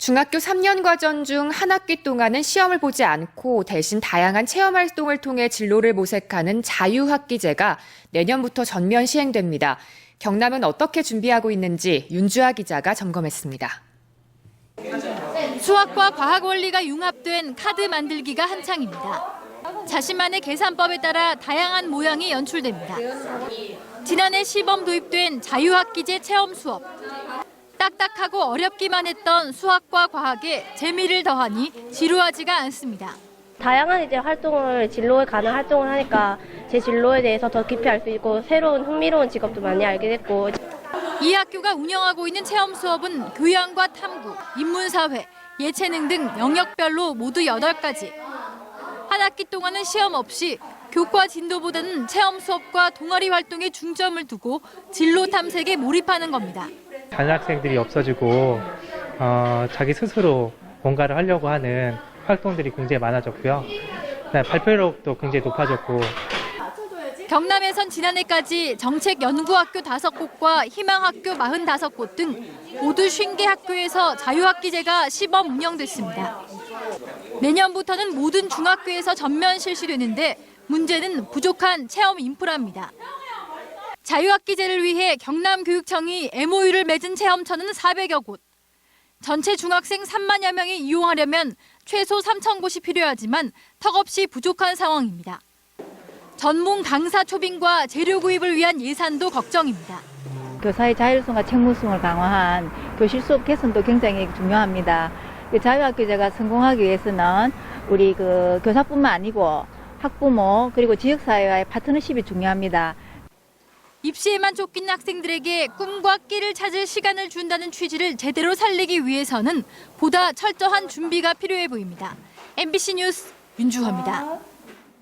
중학교 3년 과정 중 한 학기 동안은 시험을 보지 않고 대신 다양한 체험 활동을 통해 진로를 모색하는 자유학기제가 내년부터 전면 시행됩니다. 경남은 어떻게 준비하고 있는지 윤주아 기자가 점검했습니다. 수학과 과학 원리가 융합된 카드 만들기가 한창입니다. 자신만의 계산법에 따라 다양한 모양이 연출됩니다. 지난해 시범 도입된 자유학기제 체험 수업. 딱딱하고 어렵기만 했던 수학과 과학에 재미를 더하니 지루하지가 않습니다. 다양한 이제 활동을 진로에 가는 활동을 하니까 제 진로에 대해서 더 깊이 알 수 있고 새로운 흥미로운 직업도 많이 알게 됐고 이 학교가 운영하고 있는 체험 수업은 교양과 탐구, 인문사회, 예체능 등 영역별로 모두 8가지. 한 학기 동안은 시험 없이 교과 진도보다는 체험 수업과 동아리 활동에 중점을 두고 진로 탐색에 몰입하는 겁니다. 다른 학생들이 없어지고 어, 자기 스스로 뭔가를 하려고 하는 활동들이 굉장히 많아졌고요. 네, 발표력도 굉장히 높아졌고 경남에선 지난해까지 정책연구학교 5곳과 희망학교 45곳 등 모두 50개 학교에서 자유학기제가 시범 운영됐습니다. 내년부터는 모든 중학교에서 전면 실시되는데 문제는 부족한 체험 인프라입니다. 자유학기제를 위해 경남교육청이 MOU를 맺은 체험처는 400여 곳. 전체 중학생 3만여 명이 이용하려면 최소 3천 곳이 필요하지만 턱없이 부족한 상황입니다. 전문 강사 초빙과 재료 구입을 위한 예산도 걱정입니다. 교사의 자율성과 책무성을 강화한 교실 수업 개선도 굉장히 중요합니다. 그 자유학교제가 성공하기 위해서는 우리 그 교사뿐만 아니고 학부모 그리고 지역사회와의 파트너십이 중요합니다. 입시에만 쫓긴 학생들에게 꿈과 끼를 찾을 시간을 준다는 취지를 제대로 살리기 위해서는 보다 철저한 준비가 필요해 보입니다. MBC 뉴스 윤주화입니다.